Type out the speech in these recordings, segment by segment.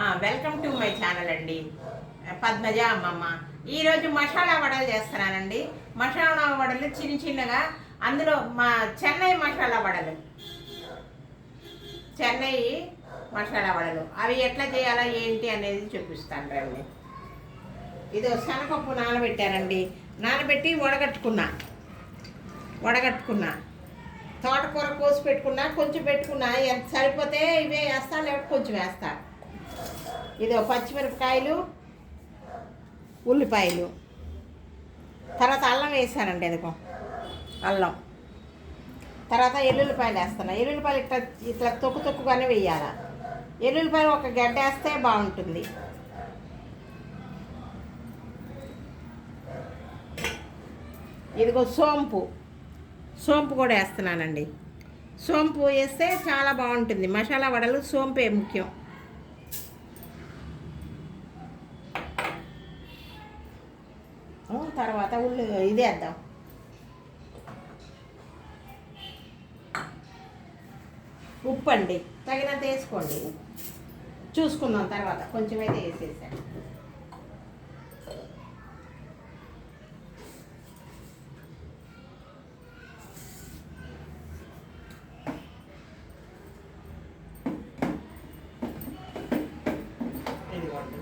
Welcome to my channel అండి. పద్మజ అమ్మమ్మ. ఈరోజు మసాలా వడలు చేస్తున్నానండి. మసాలా వడలు చిన్న చిన్నగా అందులో మా చెన్నై మసాలా వడలు. చెన్నై మసాలా వడలు. అవి ఎట్లా చేయాలా ఏంటి అనేది చూపిస్తాను రండి. ఇదో శనగపప్పు నానబెట్టానండి. నానబెట్టి వడగట్టుకున్నా. వడగట్టుకున్నా. తోటకూర కోసి పెట్టుకున్నా కొంచెం పెట్టుకున్నా. ఎంత సరిపోతే ఇవే వేస్తా లేకపోతే కొంచెం వేస్తా. ఇది పచ్చిమిరపకాయలు ఉల్లిపాయలు. తర్వాత అల్లం వేసానండి అదిగో అల్లం. తర్వాత ఎల్లుల్లిపాయలు వేస్తాను ఎల్లుల్లిపాయలు ఇట్లా ఇట్లా తొక్కు తొక్కుగానే వేయాల? ఎల్లుల్లిపాయలు ఒక గడ్డ వేస్తే బాగుంటుంది. ఇదిగో సోంపు. సోంపు కూడా వేస్తున్నానండి. సోంపు వేస్తే చాలా బాగుంటుంది. మసాలా వడలు సోంపే ముఖ్యం ఆ, తర్వాత ఉల్లి వేద్దాం ఉప్పు అండి తగినంత వేసుకోండి. చూసుకుందాం తర్వాత. కొంచెం అయితే వేసేసాను ఇదిగోండి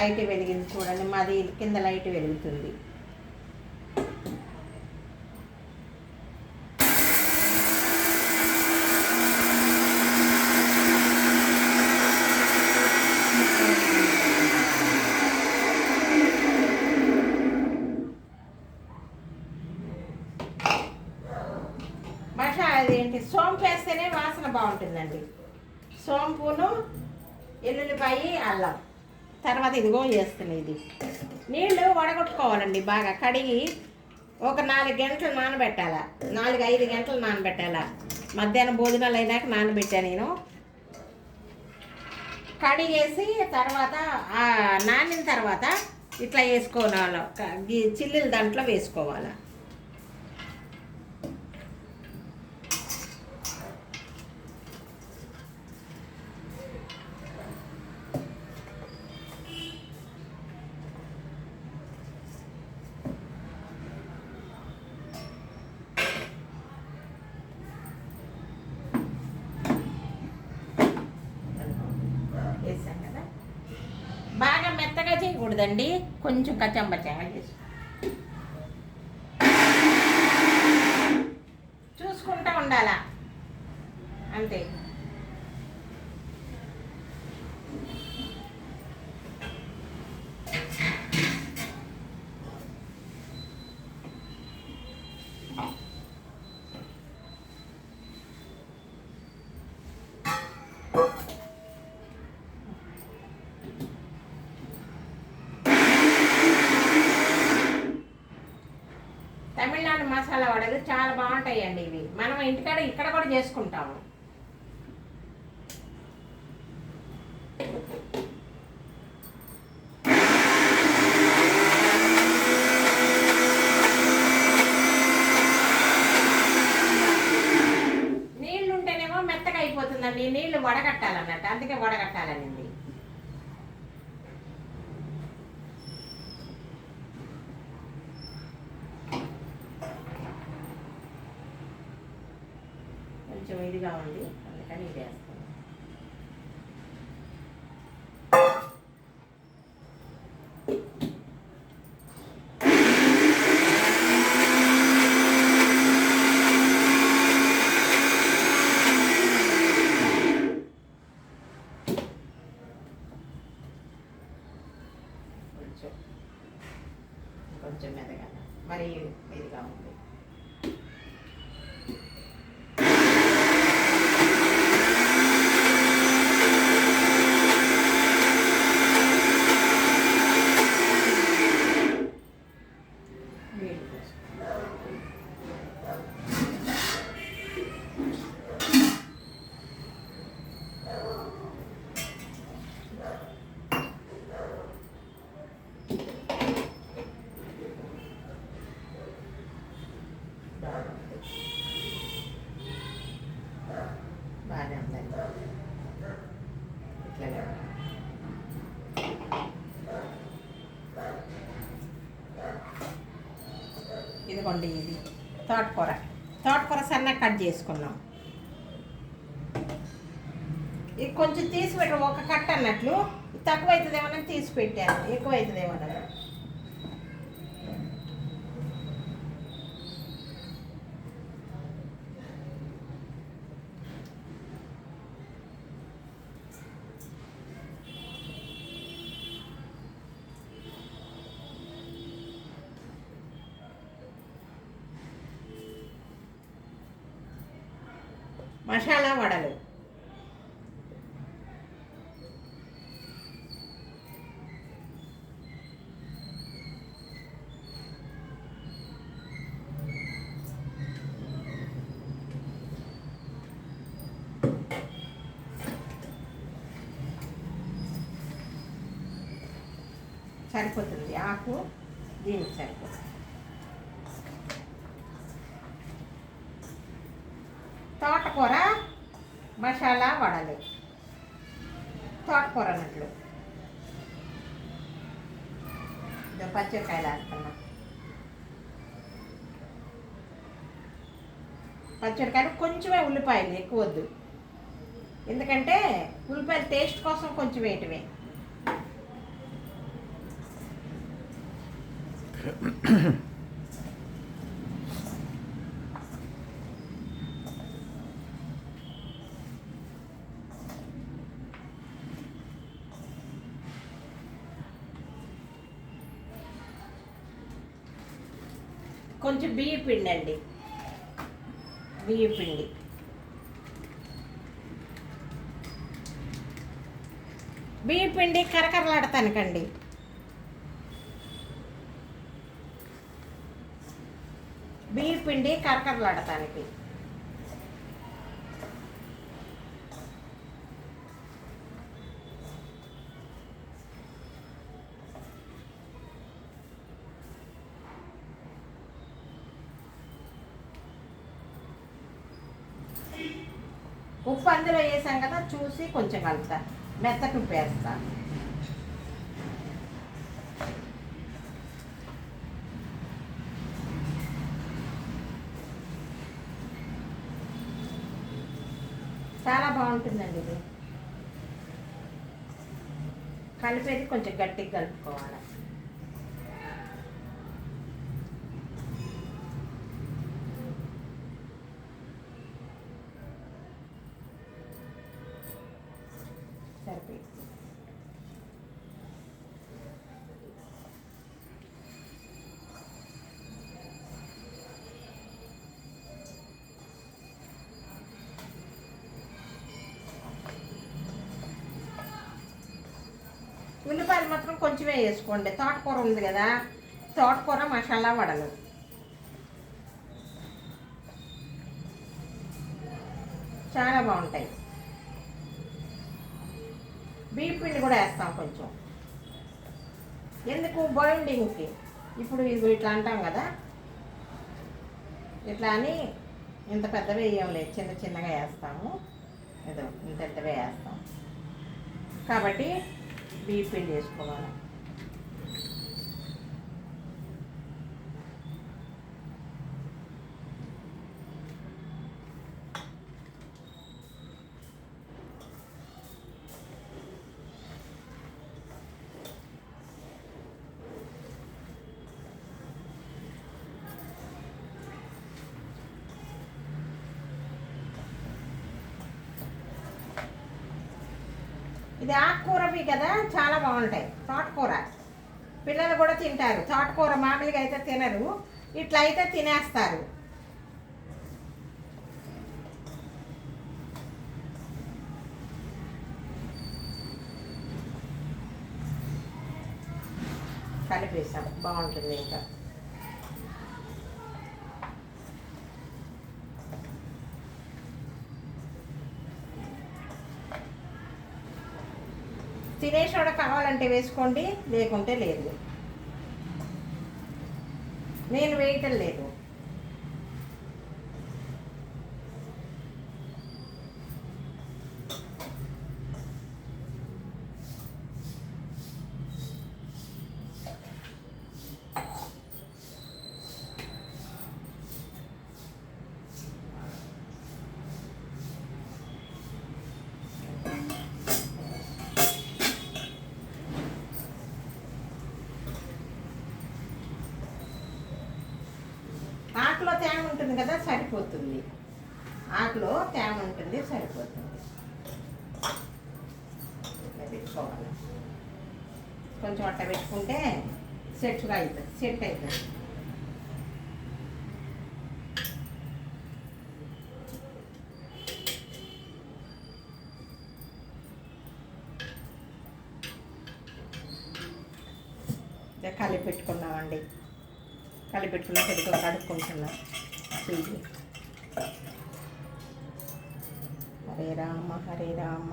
లైట్ వెలిగింది చూడండి. మాది కింద లైట్ వెలుగుతుంది మషా అదేంటి సోంపు వేస్తేనే వాసన బాగుంటుందండి సోంపును ఎల్లుల్లిపాయ అల్లం తర్వాత ఇది నీళ్ళు వడగొట్టుకోవాలండి బాగా కడిగి ఒక నాలుగు గంటలు నానబెట్టాల. నాలుగు ఐదు గంటలు నానబెట్టాల. మధ్యాహ్నం భోజనాలు అయినాక నానబెట్టాను నేను. కడిగేసి తర్వాత ఆ నానిన తర్వాత ఇట్లా వేసుకోవాలి. చిల్లిల దాంట్లో వేసుకోవాలి వేసాం కదా బాగా మెత్తగా చేయకూడదండి కొంచెం కచ్చంబచ్చంగా చేసి చూసుకుంటా ఉండాలా అంతే తమిళనాడు మసాలా వడలు చాలా బాగుంటాయండి ఇవి. మనం ఇంటికాడ ఇక్కడ కూడా చేసుకుంటాము. కొంచెం ఇదిగా ఉంది. అందుకని ఇది వేస్తాను కొంచెం కొంచెం మెదగా మరి ఇదిగా ఉంది నీళ్ళు పోసుకో. ఇదిగోండి ఇది. తోటకూర తోటకూర సన్నగా కట్ చేసుకున్నాం. ఇది కొంచెం తీసి పెట్టు ఒక కట్ అన్నట్లు. తక్కువ అవుతుందేమో తీసి పెట్టాను. ఎక్కువ అవుతుందేమో మసాలా వడలు సరిపోతుంది ఆకు దీనికి సరిపోతుంది తోటకూర మసాలా వడలు తోటకూర అన్నట్లు ఇదో పచ్చికాయలు వేస్తున్నా పచ్చడికాయలు కొంచెమే ఉల్లిపాయలు ఎక్కువ వద్దు ఎందుకంటే ఉల్లిపాయలు టేస్ట్ కోసం కొంచెం వేయటమే కొంచెం బియ్య పిండి అండి బియ్య పిండి. బియ్య పిండి కరకరలాడతానికండి. బియ్య పిండి కరకరలాడతానికి ఉప్పు అందులో వేసాం కదా చూసి కొంచెం కలుపుతా. మెత్తటి ఉప్పు వేస్తా. చాలా బాగుంటుందండి ఇది. కలిపేది కొంచెం గట్టిగా కలుపుకోవాలి. కొంచెమే వేసుకోండి. తోటకూర ఉంది కదా తోటకూర మసాలా వడలు. చాలా బాగుంటాయి. బియ్య పిండి కూడా వేస్తాం కొంచెం. ఎందుకు? బౌండింగ్కి. ఇప్పుడు ఇది ఇట్లా అంటాం కదా. ఇట్లా అని ఇంత పెద్దవి వేయంలే చిన్న చిన్నగా వేస్తాము. ఏదో ఇంత పెద్దవే వేస్తాం. కాబట్టి బియ్య పిండి వేసుకోవాలి ఇది ఆకుకూరవి కదా చాలా బాగుంటాయి. తోటకూర. పిల్లలు కూడా తింటారు. తోటకూర మామూలుగా అయితే తినరు. ఇట్లా అయితే తినేస్తారు. కలిపేసాం బాగుంటుంది ఇంకా. తినేసోడ కావాలంటే వేసుకోండి లేకుంటే లేదు. నేను వేయటం లేదు. ఆకులో తేమ ఉంటుంది కదా సరిపోతుంది. ఆకులో తేమ ఉంటుంది సరిపోతుంది. పెట్టుకోవాలి. కొంచెం అట్ట పెట్టుకుంటే సెట్గా అవుతుంది సెట్ అవుతుంది పెట్టుకున్నా పెట్టుకో కడుక్కుంటున్నా ఇది హరే రామ హరే రామ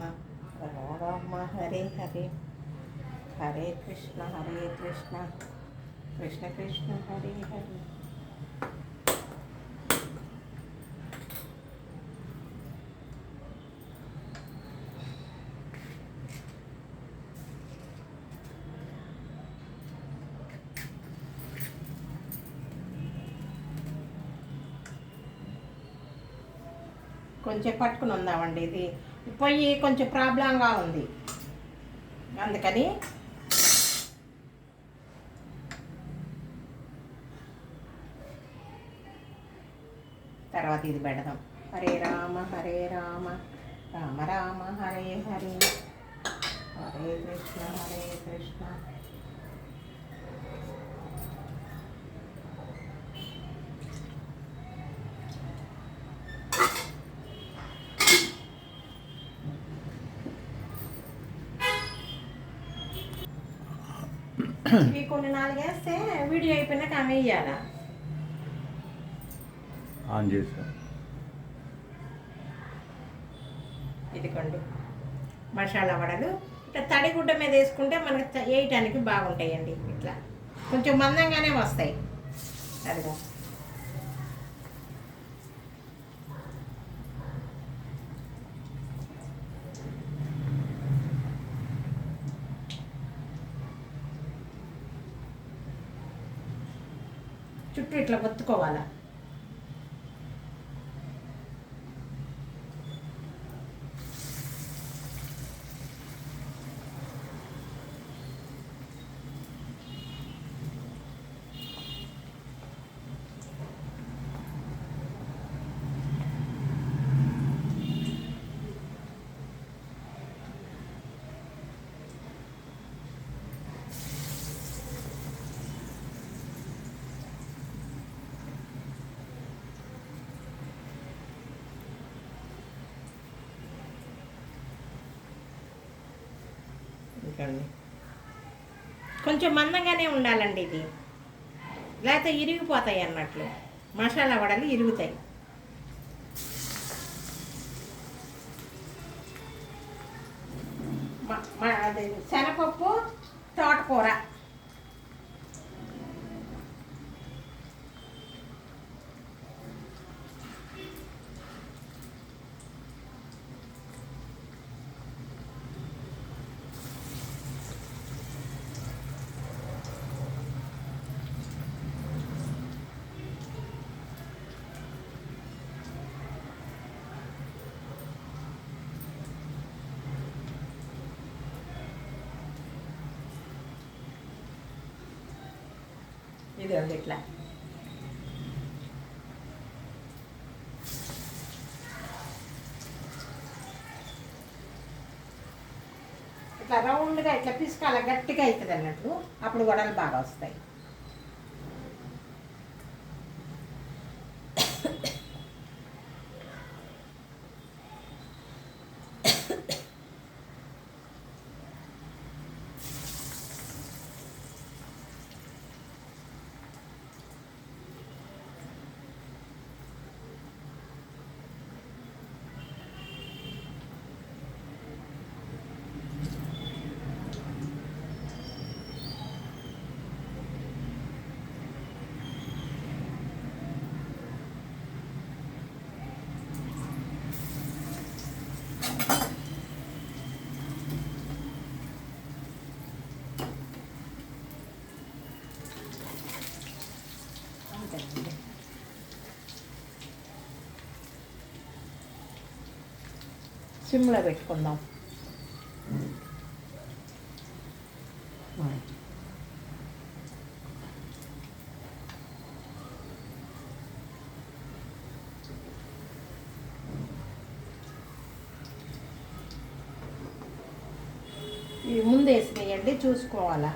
రామ హరే హరే. హరే కృష్ణ హరే కృష్ణ. కృష్ణ కృష్ణ హరే హరే. కొంచెం పట్టుకుని ఉందామండి ఇది. పొయ్యి కొంచెం ప్రాబ్లంగా ఉంది. అందుకని తర్వాత ఇది పెడదాం. హరే రామ హరే రామ రామ రామ హరే హరే. హరే కృష్ణ హరే కృష్ణ. ఇవి కొన్ని నాలుగు వేస్తే వీడియో అయిపోయినాక ఆమె వేయాలా ఆన్ చేసా ఇదిగోండి మసాలా వడలు. ఇట్లా తడిగుడ్డ మీద వేసుకుంటే మనకి వేయటానికి బాగుంటాయండి ఇట్లా. కొంచెం మందంగానే వస్తాయి. అదిగో ఇట్లా ఒత్తుకోవాలా కొంచెం మందంగానే ఉండాలండి ఇది. లేకపోతే ఇరిగిపోతాయి అన్నట్లు. మసాలా వడలు ఇరుగుతాయి మ- మ- అది శనగపప్పు తోటకూర ఇది ఉంది ఇట్లా. ఇట్లా రౌండ్గా ఇట్లా పిసుకాల గట్టిగా అవుతుంది అన్నట్టు అప్పుడు వడలు బాగా వస్తాయి. సిమ్లో పెట్టుకుందాం. ముందు వేసినాయండి చూసుకోవాలా?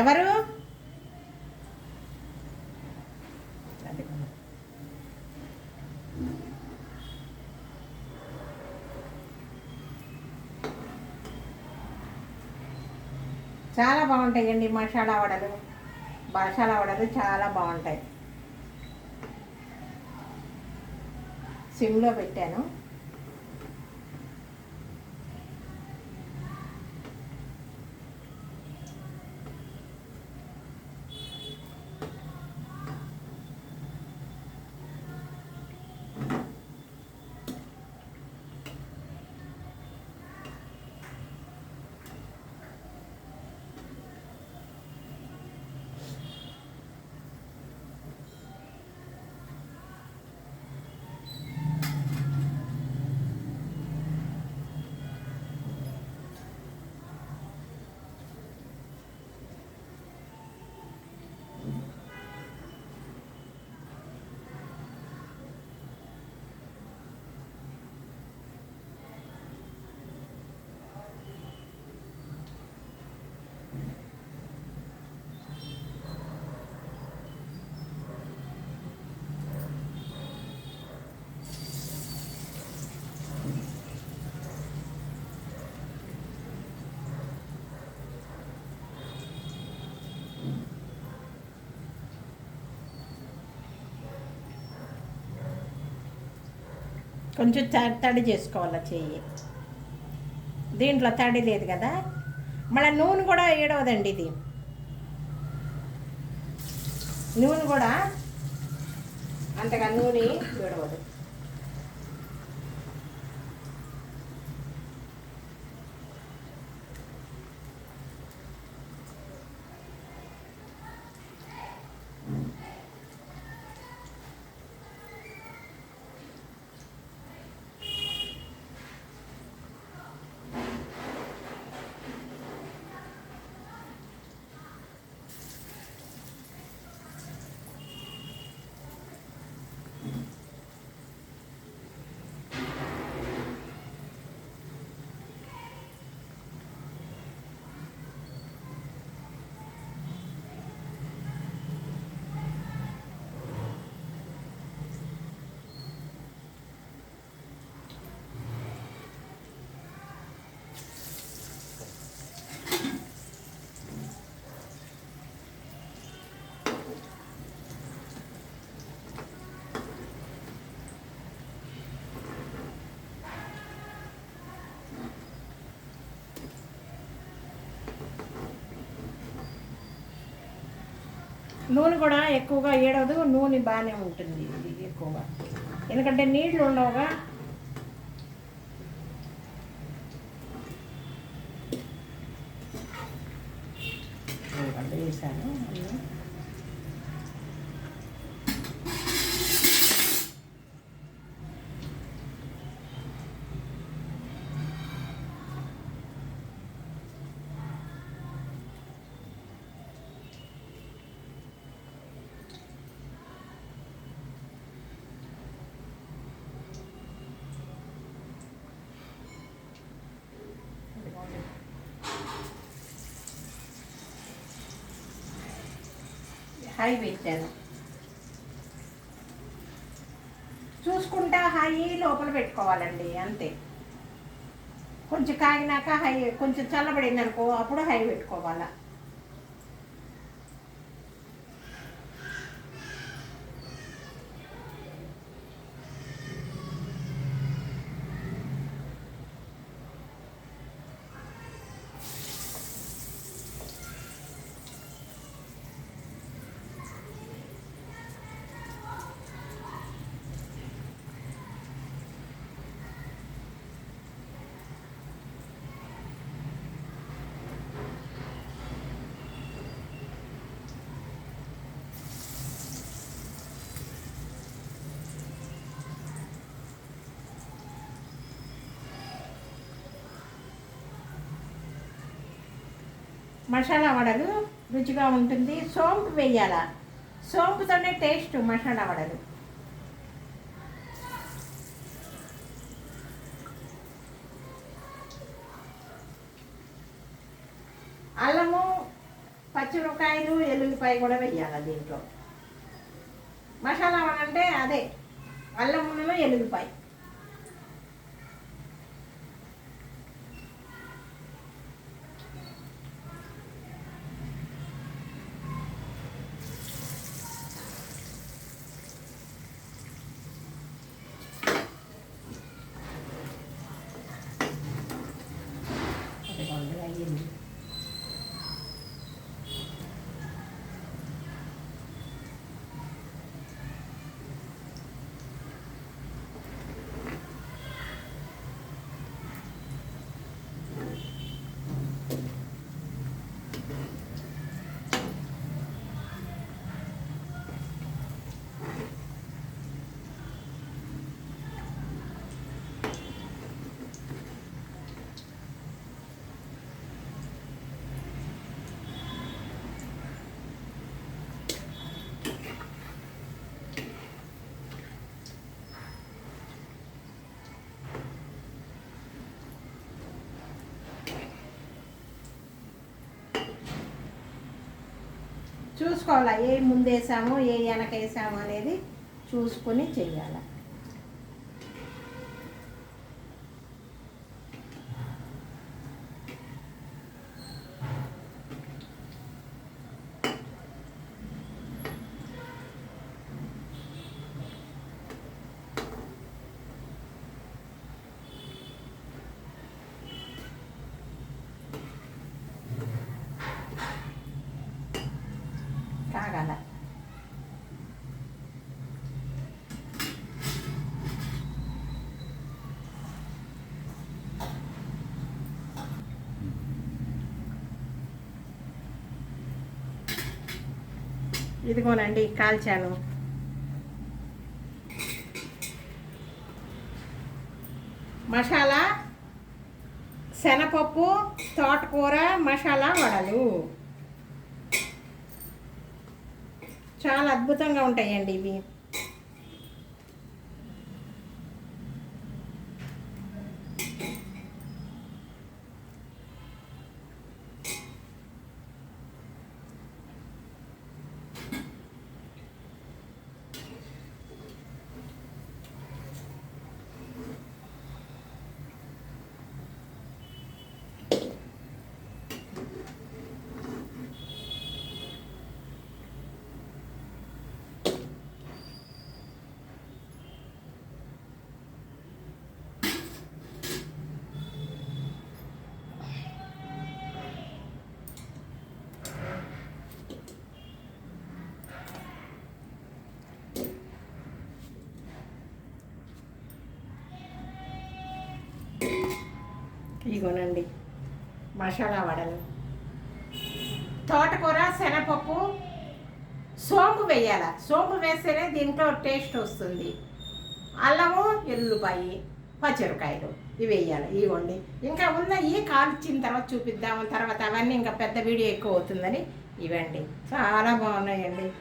ఎవరు? చాలా బాగుంటాయండి మసాలా వడలు. మసాలా వడలు చాలా బాగుంటాయి. సిమ్లో పెట్టాను. కొంచెం తడి చేసుకోవాలి చెయ్యి. దీంట్లో తడి లేదు కదా. మళ్ళీ నూనె కూడా ఏడవదండి ఇది. నూనె కూడా అంతగా నూనె ఏడవదు. నూనె కూడా ఎక్కువగా ఏడవదు నూనె బాగానే ఉంటుంది ఇది ఎక్కువగా. ఎందుకంటే నీళ్ళు ఉండవుగా ఇదిగోండి వేసాను అన్నీ. ఇదిగోండి. హై పెట్టాను చూసుకుంటా హై లోపల పెట్టుకోవాలండి అంతే. కొంచెం కాగినాక హై కొంచెం చల్లబడింది అనుకో అప్పుడు హై పెట్టుకోవాలా? మసాలా వడలు రుచిగా ఉంటుంది. సోంపు వేయాల? సోంపుతోనే టేస్ట్ మసాలా వడలు. అల్లము పచ్చిమిరపకాయలు ఎల్లుల్లిపాయ కూడా వేయాలి దీంట్లో? మసాలా వడ అంటే అదే అల్లములలో ఎల్లుల్లిపాయ. చూసుకోవాలా? ఏ ముందేసాము ఏ వెనక వేసాము అనేది చూసుకొని చెయ్యాలి? ఇదిగోనండి కాల్చాను. మసాలా శనపప్పు తోటకూర మసాలా వడలు. చాలా అద్భుతంగా ఉంటాయండి ఇవి. ఇగోనండి. మసాలా వడలు. తోటకూర శనగపప్పు సోంపు వేయాల. సోంపు వేస్తేనే దీంట్లో టేస్ట్ వస్తుంది. అల్లము ఎల్లుపాయి పచ్చిరకాయలు ఇవి వేయాలి. ఇవ్వండి ఇంకా ఉన్నాయి కాల్చిన తర్వాత చూపిద్దాము. తర్వాత అవన్నీ ఇంకా పెద్ద వీడియో ఎక్కువ అవుతుందని ఇవండి చాలా బాగున్నాయండి.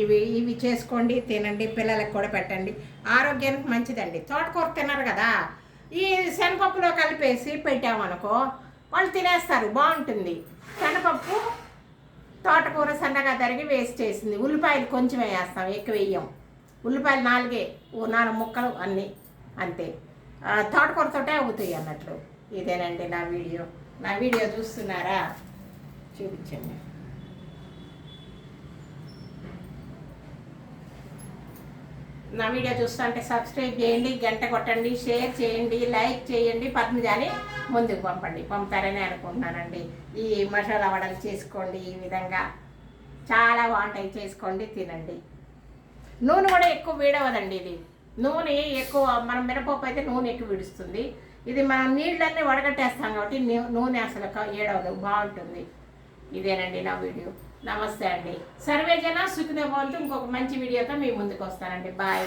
ఇవి ఇవి చేసుకోండి తినండి పిల్లలకు కూడా పెట్టండి. ఆరోగ్యానికి మంచిదండి. తోటకూర తినరు కదా. ఈ శనగపప్పులో కలిపేసి పెట్టామనుకో వాళ్ళు తినేస్తారు బాగుంటుంది. శనగపప్పు తోటకూర సన్నగా తరిగి వేస్ట్ చేసింది. ఉల్లిపాయలు కొంచెం వేస్తాం ఎక్కువ వేయం. ఉల్లిపాయలు నాలుగే ఓ నాలుగు ముక్కలు అన్నీ అంతే. తోటకూరతోటే అవుతాయి అన్నట్లు. ఇదేనండి నా వీడియో. నా వీడియో చూస్తున్నారా? చూపించండి. నా వీడియో చూస్తుంటే సబ్స్క్రైబ్ చేయండి గంట కొట్టండి షేర్ చేయండి లైక్ చేయండి. పద్మజాని ముందుకు పంపండి. పంపుతారని అనుకుంటున్నానండి. ఈ మసాలా వడలు చేసుకోండి ఈ విధంగా. చాలా బాగుంటాయి. చేసుకోండి తినండి. నూనె కూడా ఎక్కువ వీడవదండి ఇది. నూనె ఎక్కువ మనం మినపప్పు అయితే నూనె ఎక్కువ విడుస్తుంది. ఇది మనం నీళ్ళన్నీ వడగట్టేస్తాం కాబట్టి నూనె అసలు ఏడవదు. బాగుంటుంది. ఇదేనండి నా వీడియో. నమస్తే అండి. సర్వేజన సుఖదేవంతు ఇంకొక మంచి వీడియోతో మీ ముందుకు వస్తానండి. బాయ్.